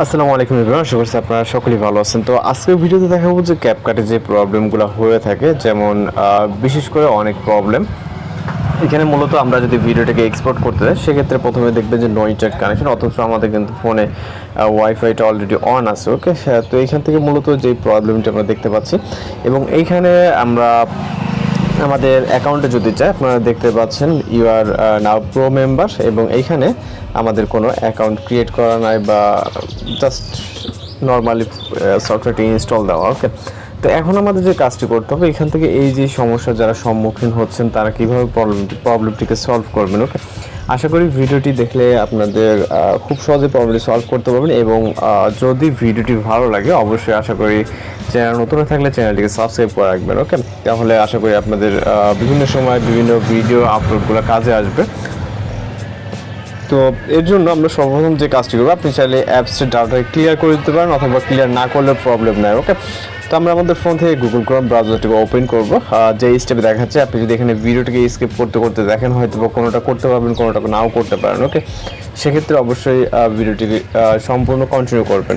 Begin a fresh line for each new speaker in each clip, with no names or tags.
আসসালামু আলাইকুম এভরিওয়ান, আশা করছি আপনারা সকলেই ভালো আছেন। তো আজকের ভিডিওতে দেখাবো যে ক্যাপকাটে যে প্রবলেমগুলো হয়ে থাকে, যেমন বিশেষ করে অনেক প্রবলেম। এখানে মূলত আমরা যদি ভিডিওটাকে এক্সপোর্ট করতে চাই সেক্ষেত্রে প্রথমে দেখবেন যে নো ইন্টারনেট কানেকশন অথচ আমাদের কিন্তু ফোনে ওয়াইফাইটা অলরেডি অন আছে ওকে তো এইখান থেকে মূলত যে প্রবলেমটা আমরা দেখতে পাচ্ছি, এবং এইখানে আমরা আমাদের অ্যাকাউন্টে যদি যায় আপনারা দেখতে পাচ্ছেন you are now pro member এবং এইখানে আমাদের কোনো অ্যাকাউন্ট ক্রিয়েট করা নাই বা জাস্ট নর্মালি সফটওয়্যারটি ইনস্টল দেওয়া ওকে তো এখন আমাদের যে কাজটি করতে হবে, এখান থেকে এই যে সমস্যা যারা সম্মুখীন হচ্ছেন, তারা কীভাবে প্রবলেমটি প্রবলেমটিকে সলভ করবেন ওকে আশা করি ভিডিওটি দেখলে আপনাদের খুব সহজে প্রবলেমটি সলভ করতে পারবেন এবং যদি ভিডিওটি ভালো লাগে, অবশ্যই আশা করি চ্যানেল নতুন থাকলে চ্যানেলটিকে সাবস্ক্রাইব করে রাখবেন ওকে তাহলে আশা করি আপনাদের বিভিন্ন সময় বিভিন্ন ভিডিও আপলোডগুলো কাজে আসবে। তো এর জন্য আমরা সর্বপ্রথম যে কাজটি করব, আপনি চাইলে অ্যাপসের ডাটা ক্লিয়ার করে দিতে পারেন, অথবা ক্লিয়ার না করলে প্রবলেম নাই ওকে তো আমরা আমাদের ফোন থেকে গুগল ক্রোম ব্রাউজারটিকে ওপেন করব। যে স্টেপে দেখাচ্ছে, আপনি যদি এখানে ভিডিওটিকে স্কিপ করতে করতে দেখেন হয়তো বা কোনোটা করতে পারবেন কোনোটা নাও করতে পারেন ওকে সেক্ষেত্রে অবশ্যই ভিডিওটিকে সম্পূর্ণ কন্টিনিউ করবেন।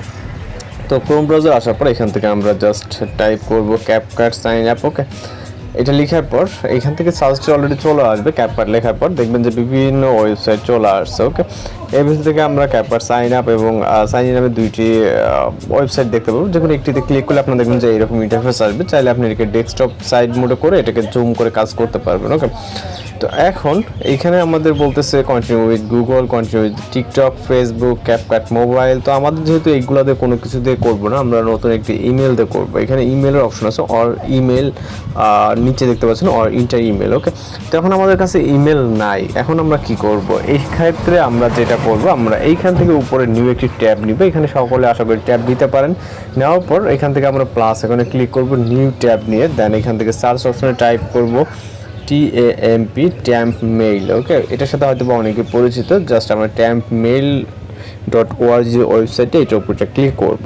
তো ক্রোম ব্রাউজার আসার পর এখান থেকে আমরা জাস্ট টাইপ করব ক্যাপকাট সাইন অ্যাপ ওকে এটা লেখার পর, এখান থেকে সার্চটি অলরেডি চলে আসবে ক্যাপকাট লেখার পর, দেখবেন যে বিভিন্ন ওয়েবসাইট চলে আসছে ওকে এর থেকে আমরা ক্যাপার সাইন আপ এবং সাইন ইন আপের দুইটি ওয়েবসাইট দেখতে পাবো। যে একটিতে ক্লিক করলে আপনার দেখবেন যে এরকম ইন্টারফেস আসবে। চাইলে আপনি এটাকে ডেস্কটপ সাইড মোডে করে এটাকে জুম করে কাজ করতে পারবেন ওকে তো এখন এইখানে আমাদের বলতেছে continue with Google continue with TikTok Facebook CapCut mobile তো আমাদের যেহেতু এইগুলো দিয়ে কোনো কিছু দিয়ে করব না, আমরা নতুন একটি ইমেল দিয়ে করব। এখানে ইমেলের অপশন আছে অর ইমেল নিচে দেখতে পাচ্ছেন অর ইন্টার ইমেল ওকে তো এখন আমাদের কাছে ইমেল নাই, এখন আমরা কি করব? এই ক্ষেত্রে আমরা যেটা করব, আমরা এইখান থেকে উপরে নিউ একটি ট্যাব নিব, এখানে সকলে আশা করি ট্যাব দিতে পারেন। নেওয়ার পর এখান থেকে আমরা প্লাস এখানে ক্লিক করব নিউ ট্যাব নিয়ে দেন এখান থেকে সার্চ অপশনে টাইপ করব। T A M P temp mail okay এটার সাথে হয়তো বা অনেকে পরিচিত জাস্ট আমরা ট্যাম্প মেইল ডট ওআরজি ওয়েবসাইটে এটার উপরটা ক্লিক করব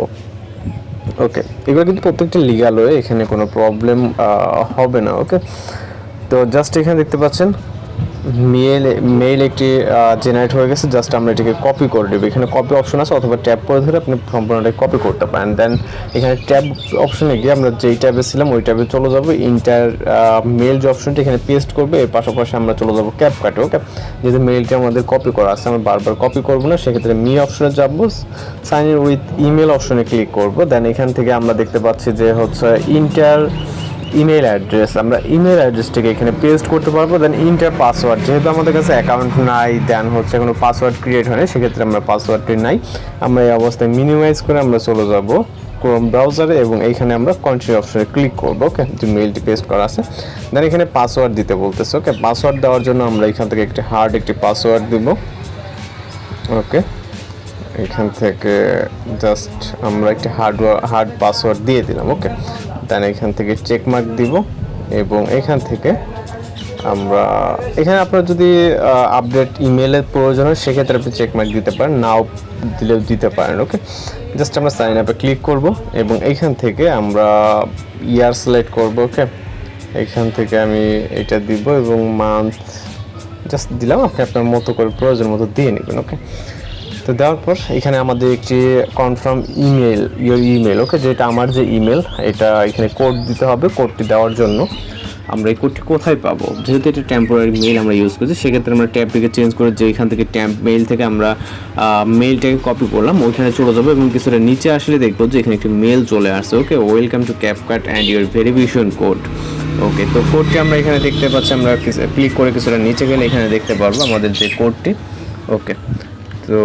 ওকে এগুলো কিন্তু প্রত্যেকটা লিগাল হয়ে এখানে কোনো প্রবলেম হবে না ওকে তো জাস্ট এখানে দেখতে পাচ্ছেন মেল মেইল একটি জেনারেট হয়ে গেছে জাস্ট আমরা এটাকে কপি করে দেবো এখানে কপি অপশন আছে, অথবা ট্যাপ করে ধরে আপনি সম্পূর্ণটা কপি করতে পারেন। দেন এখানে ট্যাব অপশনে গিয়ে আমরা যেই ট্যাবে ছিলাম, ওই ট্যাবে চলে যাব। ইন্টার মেল যে অপশনটি এখানে পেস্ট করবে, এর পাশাপাশি আমরা চলে যাব ক্যাপ কাটে ওকে যেহেতু মেলটি আমাদের কপি করা আছে, আমরা বারবার কপি করব না, সেক্ষেত্রে মি অপশনে যাব সাইন ইন উইথ ইমেল অপশনে ক্লিক করব। দেন এখান থেকে আমরা দেখতে পাচ্ছি যে হচ্ছে ইন্টার ইমেল অ্যাড্রেস আমরা ইমেল অ্যাড্রেসটিকে এখানে পেস্ট করতে পারব দেন ইন্টার পাসওয়ার্ড যেহেতু আমাদের কাছে অ্যাকাউন্ট নাই দেন হচ্ছে কোনো পাসওয়ার্ড ক্রিয়েট হয়নি, সেক্ষেত্রে আমরা পাসওয়ার্ডটি নাই। আমরা এই অবস্থায় মিনিমাইজ করে আমরা চলে যাব ক্রোম ব্রাউজারে এবং এইখানে আমরা কন্ট্রি অপশনে ক্লিক করব ওকে যে মেলটি পেস্ট করা আছে। দেন এখানে পাসওয়ার্ড দিতে বলতেছে ওকে পাসওয়ার্ড দেওয়ার জন্য আমরা এখান থেকে একটি হার্ড একটি পাসওয়ার্ড দিব ওকে এখান থেকে জাস্ট আমরা একটি হার্ড হার্ড পাসওয়ার্ড দিয়ে দিলাম ওকে দেন এখান থেকে চেক মার্ক দিব এবং এখান থেকে আমরা, এখানে আপনার যদি আপডেট ইমেলের প্রয়োজন হয়, সেক্ষেত্রে আপনি চেক মার্ক দিতে পারেন, নাও দিলেও দিতে পারেন ওকে জাস্ট আমরা সাইন আপে ক্লিক করব এবং এইখান থেকে আমরা ইয়ার সিলেক্ট করব ওকে এখান থেকে আমি এটা দিব এবং মান্থ জাস্ট দিলাম, আপনি আপনার মতো করে প্রয়োজন মতো দিয়ে নেবেন ওকে তো দেওয়ার পর এখানে আমাদের একটি confirm email your email okay যেটা আমার যে ইমেল এটা এখানে কোড দিতে হবে। কোডটি দেওয়ার জন্য আমরা এই কোডটি কোথায় পাবো? যেহেতু এটা টেম্পোরারি মেইল আমরা ইউজ করছি, সেক্ষেত্রে আমরা ট্যাবটিকে চেঞ্জ করে যে এখান থেকে ট্যাম্প মেইল থেকে আমরা মেইলটাকে কপি করলাম, ওইখানে চলে যাব এবং কিছুটা নিচে আসলে দেখব যে এখানে একটি মেল চলে আসছে okay welcome to CapCut and your verification code okay তো কোডটি আমরা এখানে দেখতে পাচ্ছি, আমরা ক্লিক করে কিছুটা নিচে গেলে এখানে দেখতে পারব আমাদের যে কোডটি ওকে তো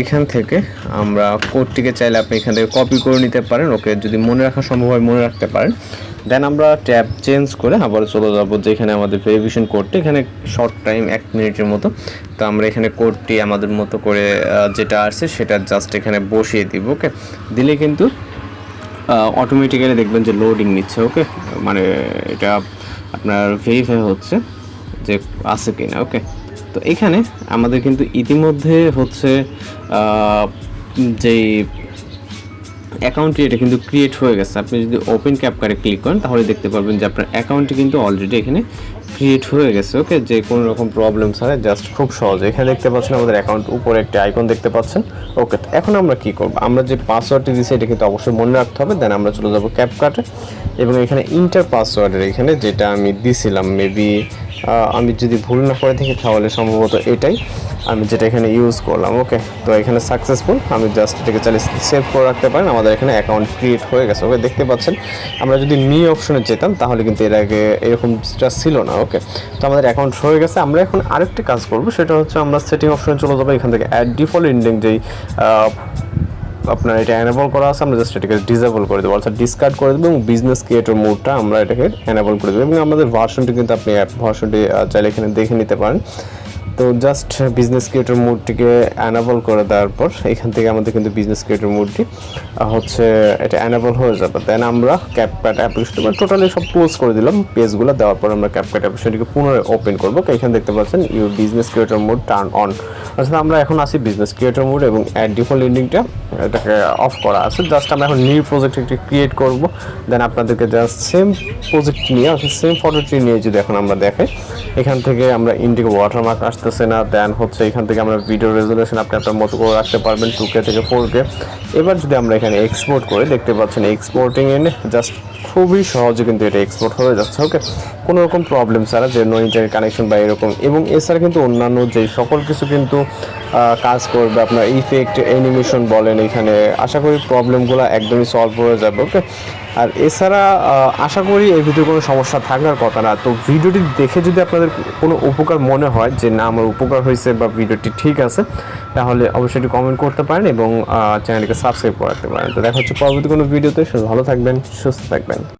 এখান থেকে আমরা কোডটিকে চাইলে আপনি এখান থেকে কপি করে নিতে পারেন। ওকে, যদি মনে রাখা সম্ভব হয় মনে রাখতে পারেন। দেন আমরা ট্যাব চেঞ্জ করে আবার চলে যাব যেখানে আমাদের ভেরিফিকেশন কোডটি এখানে শর্ট টাইম এক মিনিটের মতো। তো আমরা এখানে কোডটি আমাদের মতো করে যেটা আসছে সেটা জাস্ট এখানে বসিয়ে দিব, ওকে? দিলে কিন্তু অটোমেটিক্যালি দেখবেন যে লোডিং নিচ্ছে, ওকে? মানে এটা আপনার ভেরিফাই হচ্ছে যে আছে কিনা, ওকে? তো এখানে আমাদের কিন্তু ইতিমধ্যে হচ্ছে যে অ্যাকাউন্টটি, এটা কিন্তু ক্রিয়েট হয়ে গেছে। আপনি যদি ওপেন ক্যাপকারে ক্লিক করেন, তাহলে দেখতে পারবেন যে আপনার অ্যাকাউন্টটি কিন্তু অলরেডি এখানে ক্রিয়েট হয়ে গেছে ওকে যে কোনো রকম প্রবলেম ছাড়া জাস্ট খুব সহজ। এখানে দেখতে পাচ্ছেন আমাদের অ্যাকাউন্ট উপরে একটা আইকন দেখতে পাচ্ছেন ওকে এখন আমরা কি করব? আমরা যে পাসওয়ার্ডটি দিয়েছি এটা কিন্তু অবশ্যই মনে রাখতে হবে দেন আমরা চলে যাব ক্যাপকাটে এবং এখানে ইন্টার পাসওয়ার্ডের এখানে যেটা আমি দিছিলাম মেবি আমি যদি ভুল না করে থাকি, তাহলে সম্ভবত এটাই। আমি যেটা এখানে ইউজ করলাম ওকে তো এখানে সাকসেসফুল আমি জাস্ট এটাকে চালিয়ে সেভ করে রাখতে পারেন। আমাদের এখানে অ্যাকাউন্ট ক্রিয়েট হয়ে গেছে ওকে দেখতে পাচ্ছেন, আমরা যদি মি অপশনে যেতাম, তাহলে কিন্তু এর আগে এরকমটা ছিল না ওকে তো আমাদের অ্যাকাউন্ট হয়ে গেছে। আমরা এখন আরেকটি কাজ করব, সেটা হচ্ছে আমরা সেটিং অপশনে চলে যাব। এখান থেকে অ্যাড ডিফল্ট ইন্ডিং যেই আপনার এটা এনেবল করা আছে, আমরা জাস্ট এটাকে ডিসেবল করে দেবো, অর্থাৎ ডিসকার্ড করে দেবো এবং বিজনেস ক্রিয়েটর মোডটা আমরা এটাকে এনেবল করে দেবো। এবং আমাদের ভার্সনটি কিন্তু আপনি ভার্সনটি চাইলে এখানে দেখে নিতে পারেন। তো জাস্ট বিজনেস ক্রিয়েটর মোডটিকে অ্যানাবল করে দেওয়ার পর, এখান থেকে আমাদের কিন্তু বিজনেস ক্রিয়েটর মোডটি হচ্ছে এটা অ্যানাবল হয়ে যাবে। দেন আমরা ক্যাপকাট অ্যাপ্লিকেশনটি মানে টোটালি সব ক্লোজ করে দিলাম। পেজগুলো দেওয়ার পর আমরা ক্যাপকাট অ্যাপ্লিকেশনটিকে পুনরায় ওপেন করব। এখানে দেখতে পাচ্ছেন you business creator mode turn on আসলে আমরা এখন আসি বিজনেস ক্রিয়েটর মোড এবং অ্যাড ডিফল্ট এন্ডিংটা এটাকে অফ করা আছে। জাস্ট আমরা এখন নিউ প্রজেক্ট একটি ক্রিয়েট করব। দেন আপনাদেরকে জাস্ট সেম প্রজেক্ট নিয়ে সেম ফটোটি নিয়ে যদি এখন আমরা দেখাই, এখান থেকে আমরা ইন্ডিক ওয়াটারমার্ক আসতেছে না দেন হচ্ছে এখান থেকে আমরা ভিডিও রেজলিউশন আপনি আপনার মতো করে রাখতে পারবেন টু কে থেকে ফোর কে এবার যদি আমরা এখানে এক্সপোর্ট করে, দেখতে পাচ্ছেন এক্সপোর্টিং এনে জাস্ট খুবই সহজে কিন্তু এটা এক্সপোর্ট হয়ে যাচ্ছে ওকে কোনো রকম প্রবলেম ছাড়া যে নো ইন্টারনেট কানেকশন বা এরকম। এবং এছাড়া কিন্তু অন্যান্য যে সকল কিছু কিন্তু কাজ করবে আপনার ইফেক্ট অ্যানিমেশন বলেন এখানে, আশা করি প্রবলেমগুলো একদমই সলভ হয়ে যাবে ওকে আর এছাড়া আশা করি এই ভিতরে কোনো সমস্যা থাকার কথা না। তো ভিডিওটি দেখে যদি আপনাদের কোনো উপকার মনে হয়, যে না, আমার উপকার হয়েছে বা ভিডিওটি ঠিক আছে, তাহলে অবশ্যই একটু কমেন্ট করতে পারেন এবং চ্যানেলটিকে সাবস্ক্রাইব করাতে পারেন। তো দেখা হচ্ছে পরবর্তী কোনো ভিডিওতে। ভালো থাকবেন, সুস্থ থাকবেন।